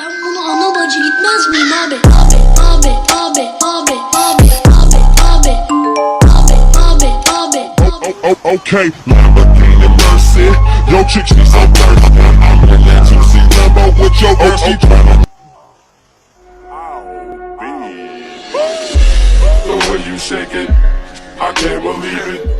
Ben bunu ana bacı gitmez miyim abi? Abi, abi, abi, abi, abi, abi, abi, abi, abi, abi, abi. Oh, oh, okay, Lamborghini Mercy. Yo, chick, she so thirsty. I'm in that juicy Lambo with your girl. She tryna. The way you shake it, I can't believe it.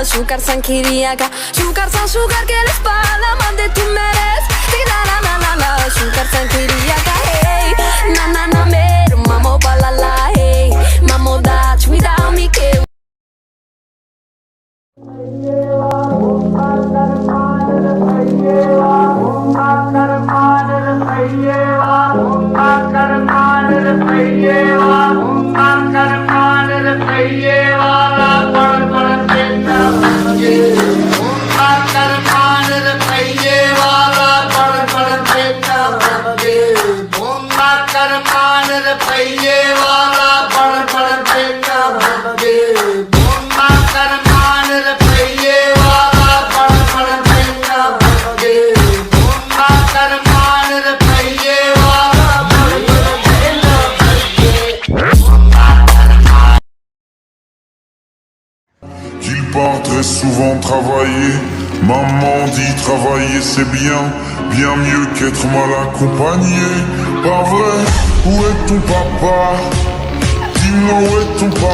Azúcar Yukarsan kiriaka Yukarsan sugar que la espada Mande tu mente Il part très souvent travailler. Maman dit travailler c'est bien. Bien mieux qu'être mal accompagné. Pas vrai? Où est ton papa? Dis-moi où est ton papa